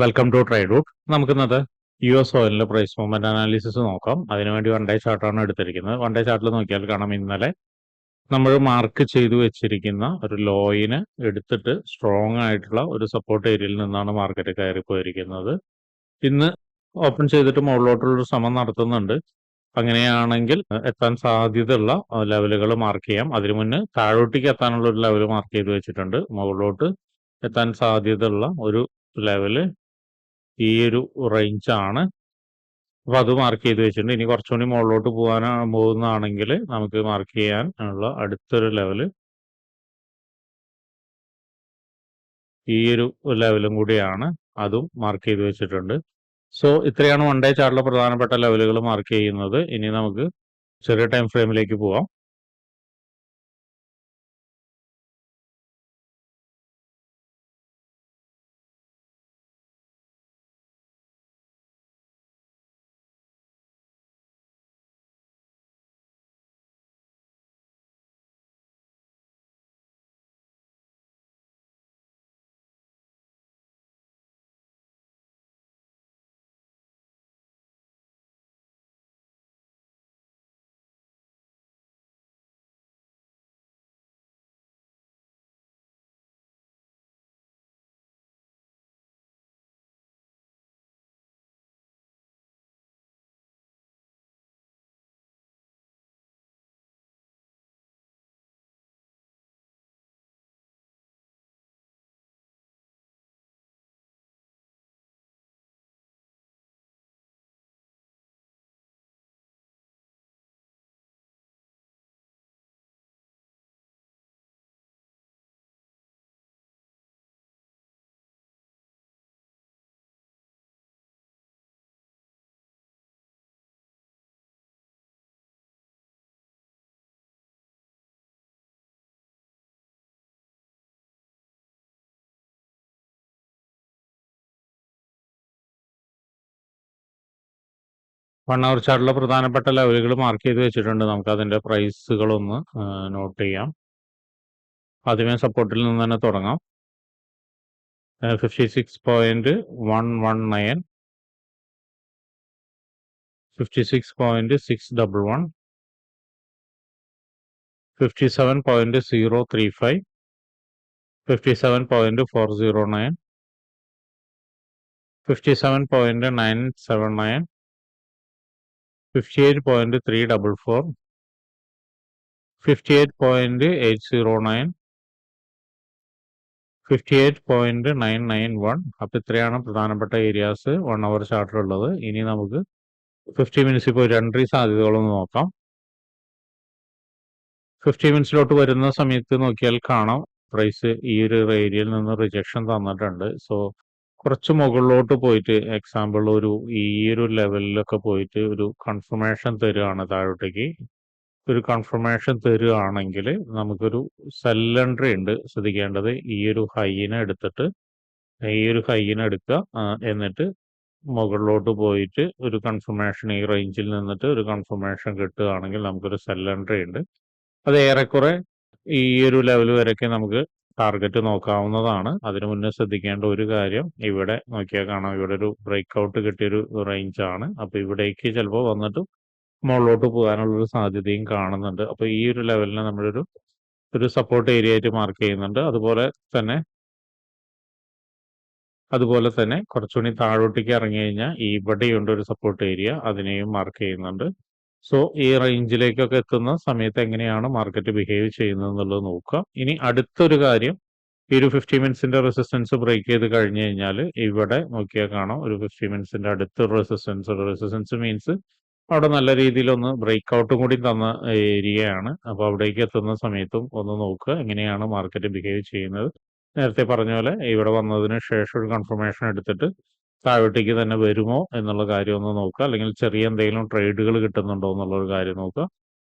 Welcome to Tri Root നമുക്കിന്നത് U S ഓയിലിന്റെ price movement analysis നോക്കാം. അതിനുവേണ്ടി വൺ ഡേ ചാർട്ടാണ് എടുത്തിരിക്കുന്നത്. വൺ ഡേ ചാർട്ടിൽ നോക്കിയാൽ കാണാം ഇന്നലെ നമ്മൾ മാർക്ക് ചെയ്തു വെച്ചിരിക്കുന്ന ഒരു ലോയിന് എടുത്തിട്ട് സ്ട്രോങ് ആയിട്ടുള്ള ഒരു സപ്പോർട്ട് ഏരിയയിൽ നിന്നാണ് മാർക്കറ്റ് കയറി പോയിരിക്കുന്നത് ഇന്ന് ഓപ്പൺ ചെയ്തിട്ട് മുകളിലോട്ടുള്ള ഒരു ശ്രമം നടത്തുന്നുണ്ട്. അങ്ങനെയാണെങ്കിൽ എത്താൻ സാധ്യതയുള്ള ലെവലുകൾ മാർക്ക് ചെയ്യാം. അതിനു മുന്നേ താഴോട്ടേക്ക് എത്താനുള്ള ഒരു ലെവൽ മാർക്ക് ചെയ്ത് വെച്ചിട്ടുണ്ട്. മുകളിലോട്ട് എത്താൻ സാധ്യതയുള്ള ഒരു ലെവൽ ഈ ഒരു റേഞ്ചാണ് അപ്പൊ അത് മാർക്ക് ചെയ്ത് വെച്ചിട്ടുണ്ട്. ഇനി കുറച്ചുകൂടി മുകളിലോട്ട് പോകാനാണ് പോകുന്നതാണെങ്കിൽ നമുക്ക് മാർക്ക് ചെയ്യാൻ ഉള്ള അടുത്തൊരു ലെവൽ ഈ ഒരു ലെവലും കൂടിയാണ് അതും മാർക്ക് ചെയ്ത് വെച്ചിട്ടുണ്ട്. സോ ഇത്രയാണ് വൺ ഡേ ചാർട്ടിലെ പ്രധാനപ്പെട്ട ലെവലുകൾ മാർക്ക് ചെയ്യുന്നത്. ഇനി നമുക്ക് ചെറിയ ടൈം ഫ്രെയിമിലേക്ക് പോവാം. വൺ അവർ ചാർട്ടിലെ പ്രധാനപ്പെട്ട ലെവലുകൾ മാർക്ക് ചെയ്ത് വെച്ചിട്ടുണ്ട്. നമുക്ക് അതിന്റെ പ്രൈസുകളൊന്ന് നോട്ട് ചെയ്യാം. ആദ്യമേ സപ്പോർട്ടിൽ നിന്ന് തന്നെ തുടങ്ങാം. Fifty six point one one nine fifty six point six double one fifty seven point zero three five fifty seven point four zero nine fifty seven point nine seven nine fifty eight point three double four fifty eight point eight zero nine fifty eight point nine nine one അപ്പം ഇത്രയാണ് പ്രധാനപ്പെട്ട areas one hour charter ഉള്ളത്. ഇനി നമുക്ക് fifty minutes ഇപ്പോൾ രണ്ടര സാധ്യതകളൊന്ന് നോക്കാം. Fifty മിനിറ്റ്സിലോട്ട് വരുന്ന സമയത്ത് നോക്കിയാൽ കാണാം. പ്രൈസ് ഈ ഒരു ഏരിയയിൽ നിന്ന് റിജക്ഷൻ തന്നിട്ടുണ്ട്. സോ കുറച്ച് മുകളിലോട്ട് പോയിട്ട് എക്സാമ്പിൾ ഒരു ഈ ഒരു ലെവലിലൊക്കെ പോയിട്ട് ഒരു കൺഫർമേഷൻ തരുകയാണ് താഴോട്ടേക്ക്. ഒരു കൺഫർമേഷൻ തരുകയാണെങ്കിൽ നമുക്കൊരു സെൽ ഉണ്ട്. ശ്രദ്ധിക്കേണ്ടത് ഈ ഒരു ഹൈനെ എടുത്തിട്ട് ഈ ഒരു ഹൈനെ എടുക്കുക എന്നിട്ട് മുകളിലോട്ട് പോയിട്ട് ഒരു കൺഫർമേഷൻ ഈ റേഞ്ചിൽ നിന്നിട്ട് ഒരു കൺഫർമേഷൻ കിട്ടുകയാണെങ്കിൽ നമുക്കൊരു സെൽ ഉണ്ട്. അത് ഏറെക്കുറെ ഈ ഒരു ലെവൽ വരെയൊക്കെ നമുക്ക് ടാർഗറ്റ് നോക്കാവുന്നതാണ്. അതിനു മുന്നേ ശ്രദ്ധിക്കേണ്ട ഒരു കാര്യം ഇവിടെ നോക്കിയാൽ കാണാം. ഇവിടെ ഒരു ബ്രേക്ക് ഔട്ട് കിട്ടിയൊരു റേഞ്ച് ആണ്. അപ്പൊ ഇവിടേക്ക് ചിലപ്പോൾ വന്നിട്ട് മുകളിലോട്ട് പോകാനുള്ള ഒരു സാധ്യതയും കാണുന്നുണ്ട്. അപ്പൊ ഈ ഒരു ലെവലിനെ നമ്മളൊരു ഒരു സപ്പോർട്ട് ഏരിയ ആയിട്ട് മാർക്ക് ചെയ്യുന്നുണ്ട്. അതുപോലെ തന്നെ അതുപോലെ തന്നെ കുറച്ചുകൂടി താഴോട്ടേക്ക് ഇറങ്ങി കഴിഞ്ഞാൽ ഇവിടെയുണ്ട് ഒരു സപ്പോർട്ട് ഏരിയ അതിനെയും മാർക്ക് ചെയ്യുന്നുണ്ട്. സോ ഈ റേഞ്ചിലേക്കൊക്കെ എത്തുന്ന സമയത്ത് എങ്ങനെയാണ് മാർക്കറ്റ് ബിഹേവ് ചെയ്യുന്നത് എന്നുള്ളത് നോക്കുക. ഇനി അടുത്തൊരു കാര്യം ഈ ഒരു ഫിഫ്റ്റി മിനിറ്റ്സിന്റെ റെസിസ്റ്റൻസ് ബ്രേക്ക് ചെയ്ത് കഴിഞ്ഞു കഴിഞ്ഞാൽ ഇവിടെ നോക്കിയാൽ കാണാം ഒരു ഫിഫ്റ്റി മിനിറ്റ്സിന്റെ അടുത്തൊരു റെസിസ്റ്റൻസ് റെസിസ്റ്റൻസ് മീൻസ് അവിടെ നല്ല രീതിയിൽ ഒന്ന് ബ്രേക്ക് ഔട്ടും കൂടി തന്ന ഏരിയയാണ്. അപ്പോൾ അവിടേക്ക് എത്തുന്ന സമയത്തും ഒന്ന് നോക്കുക എങ്ങനെയാണ് മാർക്കറ്റ് ബിഹേവ് ചെയ്യുന്നത്. നേരത്തെ പറഞ്ഞ പോലെ ഇവിടെ വന്നതിന് ശേഷം ഒരു കൺഫർമേഷൻ എടുത്തിട്ട് താഴോട്ടേക്ക് തന്നെ വരുമോ എന്നുള്ള കാര്യം ഒന്ന് നോക്കുക. അല്ലെങ്കിൽ ചെറിയ എന്തെങ്കിലും ട്രേഡുകൾ കിട്ടുന്നുണ്ടോ എന്നുള്ള ഒരു കാര്യം നോക്കുക.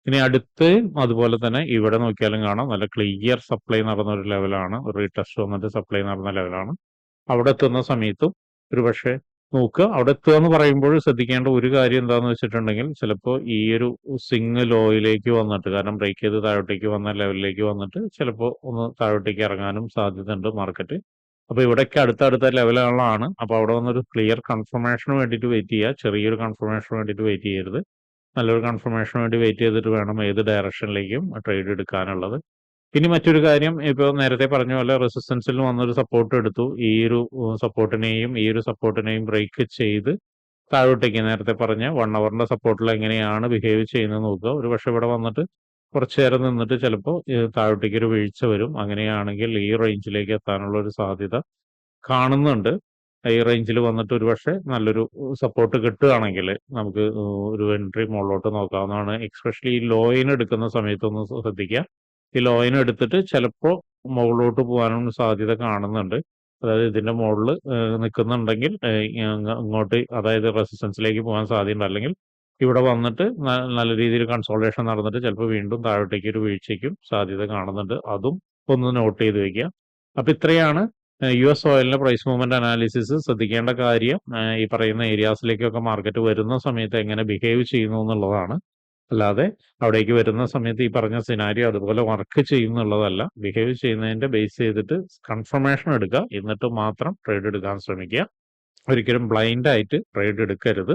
ഇനി അടുത്ത് അതുപോലെ തന്നെ ഇവിടെ നോക്കിയാലും കാണാം. നല്ല ക്ലിയർ സപ്ലൈ നടന്ന ഒരു ലെവലാണ് ഒരു റീടെസ്റ്റ് വന്നിട്ട് സപ്ലൈ നടന്ന ലെവലാണ് അവിടെ എത്തുന്ന സമയത്തും ഒരു പക്ഷേ നോക്കുക. അവിടെ എത്തുക എന്ന് പറയുമ്പോൾ ശ്രദ്ധിക്കേണ്ട ഒരു കാര്യം എന്താണെന്ന് വെച്ചിട്ടുണ്ടെങ്കിൽ ചിലപ്പോൾ ഈ ഒരു സിംഗ് ലോയിലേക്ക് വന്നിട്ട് കാരണം ബ്രേക്ക് ചെയ്ത് താഴോട്ടേക്ക് വന്ന ലെവലിലേക്ക് വന്നിട്ട് ചിലപ്പോൾ ഒന്ന് താഴോട്ടേക്ക് ഇറങ്ങാനും സാധ്യതയുണ്ട് മാർക്കറ്റ് അപ്പോൾ ഇവിടേക്ക് അടുത്തടുത്ത ലെവലുകളാണ്. അപ്പോൾ അവിടെ വന്നൊരു ക്ലിയർ കൺഫർമേഷന് വേണ്ടിയിട്ട് വെയിറ്റ് ചെയ്യുക. ചെറിയൊരു കൺഫർമേഷന് വേണ്ടിയിട്ട് വെയിറ്റ് ചെയ്യരുത്. നല്ലൊരു കൺഫർമേഷന് വേണ്ടി വെയിറ്റ് ചെയ്തിട്ട് വേണം ഏത് ഡയറക്ഷനിലേക്കും ട്രേഡ് എടുക്കാനുള്ളത്. ഇനി മറ്റൊരു കാര്യം ഇപ്പോൾ നേരത്തെ പറഞ്ഞ പോലെ റെസിസ്റ്റൻസിൽ വന്നൊരു സപ്പോർട്ട് എടുത്തു. ഈ ഒരു സപ്പോർട്ടിനെയും ഈ ഒരു സപ്പോർട്ടിനെയും ബ്രേക്ക് ചെയ്ത് താഴോട്ടേക്ക് നേരത്തെ പറഞ്ഞ വൺ അവറിന്റെ സപ്പോർട്ടിൽ എങ്ങനെയാണ് ബിഹേവ് ചെയ്യുന്നത് നോക്കുക. ഒരു പക്ഷെ ഇവിടെ വന്നിട്ട് കുറച്ച് നേരം നിന്നിട്ട് ചിലപ്പോൾ താഴോട്ടേക്ക് ഒരു വീഴ്ച വരും. അങ്ങനെയാണെങ്കിൽ ഈ റേഞ്ചിലേക്ക് എത്താനുള്ള ഒരു സാധ്യത കാണുന്നുണ്ട്. ഈ റേഞ്ചിൽ വന്നിട്ട് ഒരു പക്ഷേ നല്ലൊരു സപ്പോർട്ട് കിട്ടുകയാണെങ്കിൽ നമുക്ക് ഒരു എൻട്രി മുകളിലോട്ട് നോക്കാവുന്നതാണ്. എക്സ്പെഷ്യലി ഈ ലോയിൻ എടുക്കുന്ന സമയത്തൊന്ന് ശ്രദ്ധിക്കുക. ഈ ലോയിൻ എടുത്തിട്ട് ചിലപ്പോൾ മുകളിലോട്ട് പോകാനുള്ള സാധ്യത കാണുന്നുണ്ട്. അതായത് ഇതിന്റെ മുകളിൽ നിൽക്കുന്നുണ്ടെങ്കിൽ ഇങ്ങോട്ട് അതായത് റെസിസ്റ്റൻസിലേക്ക് പോകാൻ സാധ്യതയുണ്ട്. അല്ലെങ്കിൽ ഇവിടെ വന്നിട്ട് നല്ല രീതിയിൽ കൺസോൾട്ടേഷൻ നടന്നിട്ട് ചിലപ്പോൾ വീണ്ടും താഴോട്ടേക്ക് ഒരു വീഴ്ചയ്ക്കും സാധ്യത കാണുന്നുണ്ട്. അതും ഒന്ന് നോട്ട് ചെയ്ത് വെക്കുക. അപ്പോൾ ഇത്രയാണ് യു എസ് ഓയിലിന്റെ പ്രൈസ് മൂവ്മെന്റ് അനാലിസിസ്. ശ്രദ്ധിക്കേണ്ട കാര്യം ഈ പറയുന്ന ഏരിയാസിലേക്കൊക്കെ മാർക്കറ്റ് വരുന്ന സമയത്ത് എങ്ങനെ ബിഹേവ് ചെയ്യുന്നു എന്നുള്ളതാണ്. അല്ലാതെ അവിടേക്ക് വരുന്ന സമയത്ത് ഈ പറഞ്ഞ സിനാരിയോ അതുപോലെ വർക്ക് ചെയ്യുന്നുള്ളതല്ല ബിഹേവ് ചെയ്യുന്നതിന്റെ ബേസ് ചെയ്തിട്ട് കൺഫർമേഷൻ എടുക്കുക. എന്നിട്ട് മാത്രം ട്രേഡ് എടുക്കാൻ ശ്രമിക്കുക. ഒരിക്കലും ബ്ലൈൻഡ് ആയിട്ട് ട്രേഡ് എടുക്കരുത്.